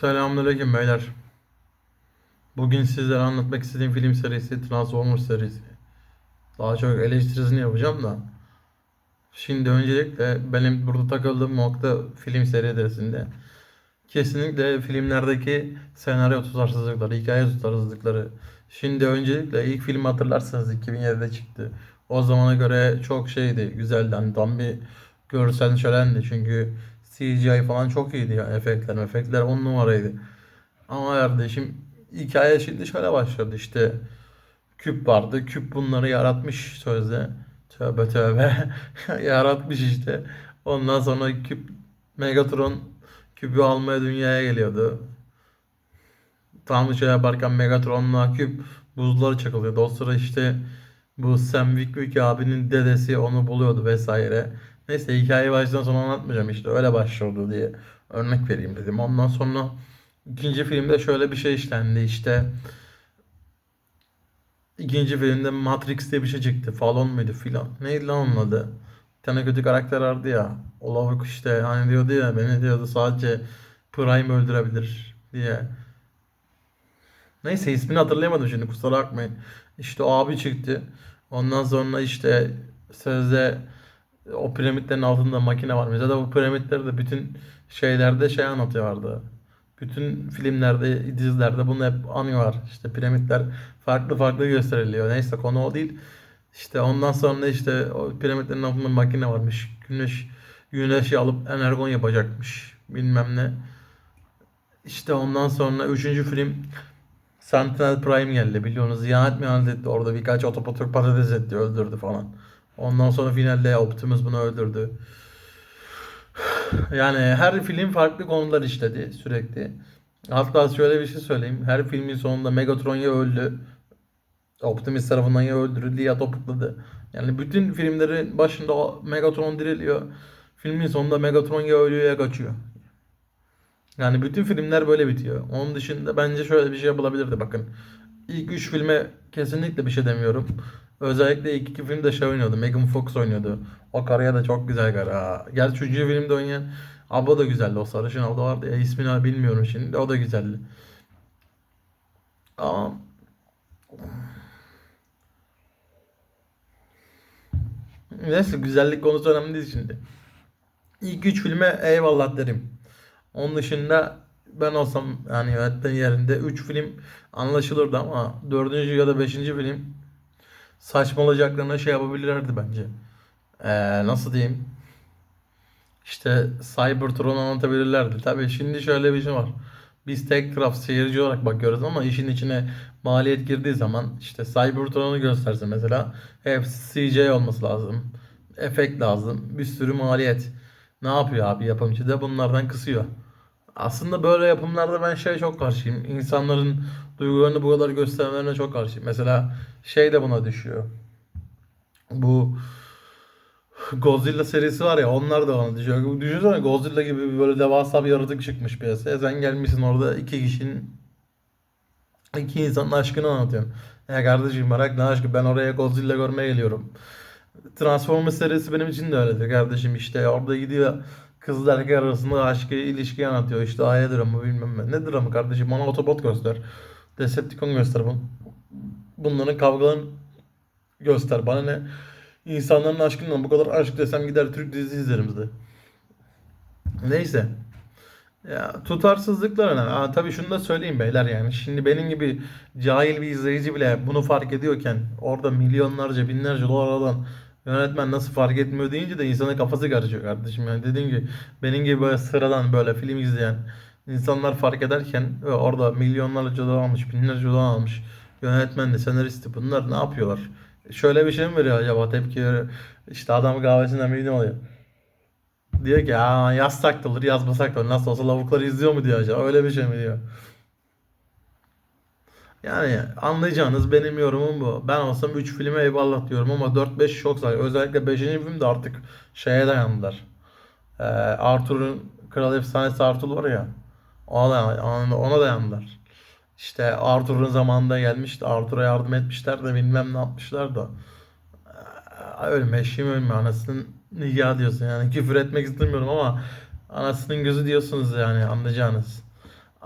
Selamünaleyküm beyler. Bugün sizlere anlatmak istediğim film serisi Transformers serisi. Daha çok eleştirisini yapacağım da. Şimdi öncelikle benim burada takıldığım nokta film serilerinde. Kesinlikle filmlerdeki senaryo tutarsızlıkları, hikaye tutarsızlıkları. Şimdi öncelikle ilk filmi hatırlarsanız 2007'de çıktı. O zamana göre çok şeydi, güzeldi. Hani tam bir görsel şölendi. Çünkü CGI falan çok iyiydi ya. Efektler, efektler on numaraydı. Ama kardeşim hikaye şimdi şöyle başladı işte. Küp vardı. Küp bunları yaratmış sözde. Tövbe tövbe. yaratmış işte. Ondan sonra küp Megatron küpü almaya dünyaya geliyordu. Tam şey yaparken Megatron'la küp buzları çakılıyordu. O sıra işte bu Sam Witwick abinin dedesi onu buluyordu vesaire. Neyse hikayeyi baştan sona anlatmayacağım işte öyle başlıyordu diye örnek vereyim dedim. Ondan sonra ikinci filmde şöyle bir şey işlendi işte. İkinci filmde Matrix diye bir şey çıktı. Falon muydu filan. Neydi lan onun adı? Bir tane kötü karakter vardı ya. O işte hani diyordu ya beni diyordu sadece Prime öldürebilir diye. Neyse ismini hatırlayamadım şimdi kusura bakmayın. İşte o abi çıktı. Ondan sonra işte sözde o piramitlerin altında makine var. Mesela bu piramitleri de bütün şeylerde şey anlatıyorlardı. Bütün filmlerde, dizilerde bunu hep anıyorlar. İşte piramitler farklı farklı gösteriliyor. Neyse konu o değil. İşte ondan sonra işte o piramitlerin altında makine varmış. Güneş güneşi alıp energon yapacakmış. Bilmem ne. İşte ondan sonra üçüncü film Sentinel Prime geldi biliyorsunuz. İhanet mihanet etti. Orada birkaç otopatör patates etti. Öldürdü falan. Ondan sonra finalde Optimus bunu öldürdü. Yani her film farklı konular işledi sürekli. Hatta şöyle bir şey söyleyeyim. Her filmin sonunda Megatron ya öldü. Optimus tarafından ya öldürüldü ya topukladı. Yani bütün filmlerin başında Megatron diriliyor. Filmin sonunda Megatron ya ölüyor ya kaçıyor. Yani bütün filmler böyle bitiyor. Onun dışında bence şöyle bir şey yapılabilirdi bakın. İlk üç filme kesinlikle bir şey demiyorum. Özellikle ilk iki filmde şey oynuyordu. Megan Fox oynuyordu. O karıya da çok güzel karı. ha. Gerçi üçüncü filmde oynayan abla da güzeldi. O sarışın abla vardı ya ismini bilmiyorum şimdi. O da güzeldi. Ama neyse güzellik konusu önemli değil şimdi. İlk üç filme eyvallah derim. Onun dışında ben olsam yani yönetmen yerinde 3 film anlaşılırdı ama 4. ya da 5. film saçmalayacaklarına şey yapabilirlerdi bence. Ee, nasıl diyeyim? İşte Cybertron'u anlatabilirlerdi. Tabii şimdi şöyle bir şey var. Biz tek taraf seyirci olarak bakıyoruz ama işin içine maliyet girdiği zaman işte Cybertron'u gösterse mesela hep CJ olması lazım. Efekt lazım. Bir sürü maliyet. Ne yapıyor abi yapımcı da bunlardan kısıyor. Aslında böyle yapımlarda ben şey çok karşıyım. İnsanların duygularını bu kadar göstermelerine çok karşıyım. Mesela şey de buna düşüyor. Bu Godzilla serisi var ya onlar da ona düşüyor. Düşünsene Godzilla gibi böyle devasa bir yaratık çıkmış piyasaya. Sen gelmişsin orada iki kişinin iki insanın aşkını anlatıyorsun. Ya kardeşim bırak ne aşkı ben oraya Godzilla görmeye geliyorum. Transformers serisi benim için de öyledir kardeşim işte orada gidiyor kızlar erkek arasında aşkı ilişki anlatıyor işte aile dramı bilmem ne. Ne dramı kardeşim bana Autobot göster. Decepticon göster bunu. Bunların kavgalarını göster bana ne. İnsanların aşkından bu kadar aşk desem gider Türk dizisi izlerim de. Neyse. Ya tutarsızlıklar önemli. Ha, tabii şunu da söyleyeyim beyler yani. Şimdi benim gibi cahil bir izleyici bile bunu fark ediyorken orada milyonlarca binlerce dolar alan yönetmen nasıl fark etmiyor deyince de insanın kafası karışıyor kardeşim. Yani dediğim gibi benim gibi böyle sıradan böyle film izleyen insanlar fark ederken orada milyonlarca dolar almış, binlerce dolar almış yönetmen de senaristi bunlar ne yapıyorlar? Şöyle bir şey mi veriyor acaba tepki veriyor. İşte adam kahvesinden milyon alıyor. Diyor ki Aa, yazsak da olur yazmasak da olur. Nasıl olsa lavukları izliyor mu diyor acaba. Öyle bir şey mi diyor. Yani anlayacağınız benim yorumum bu. Ben olsam 3 filme eyvallah diyorum ama 4-5 çok say. Özellikle 5. filmde artık şeye dayandılar. Ee, Arthur'un Kral Efsanesi Arthur var ya. Ona, ona, ona dayandılar. İşte Arthur'un zamanında gelmişti. Arthur'a yardım etmişler de bilmem ne yapmışlar da. Ee, Ölme eşim ölme anasının nikahı diyorsun yani küfür etmek istemiyorum ama anasının gözü diyorsunuz yani anlayacağınız.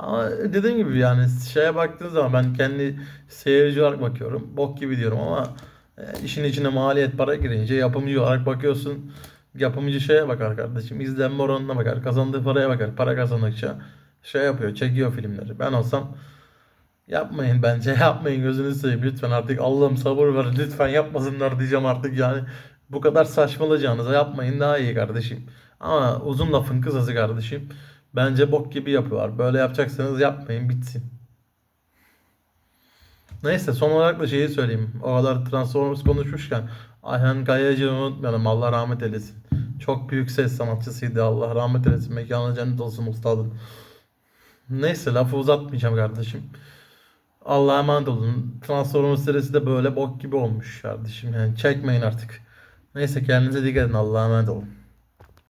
Ama dediğim gibi yani şeye baktığın zaman ben kendi seyirci olarak bakıyorum. Bok gibi diyorum ama e, işin içine maliyet para girince yapımcı olarak bakıyorsun. Yapımcı şeye bakar kardeşim. izlenme oranına bakar. Kazandığı paraya bakar. Para kazandıkça şey yapıyor. Çekiyor filmleri. Ben olsam yapmayın bence. Yapmayın gözünü seveyim. Lütfen artık Allah'ım sabır ver. Lütfen yapmasınlar diyeceğim artık yani. Bu kadar saçmalayacağınıza yapmayın daha iyi kardeşim. Ama uzun lafın kısası kardeşim. Bence bok gibi yapıyorlar. Böyle yapacaksanız yapmayın bitsin. Neyse son olarak da şeyi söyleyeyim. O kadar Transformers konuşmuşken Ayhan Kayacı'yı unutmayalım. Allah rahmet eylesin. Çok büyük ses sanatçısıydı. Allah rahmet eylesin. Mekanı cennet olsun ustadın. Neyse lafı uzatmayacağım kardeşim. Allah'a emanet olun. Transformers serisi de böyle bok gibi olmuş kardeşim. Yani çekmeyin artık. Neyse kendinize dikkat edin. Allah'a emanet olun.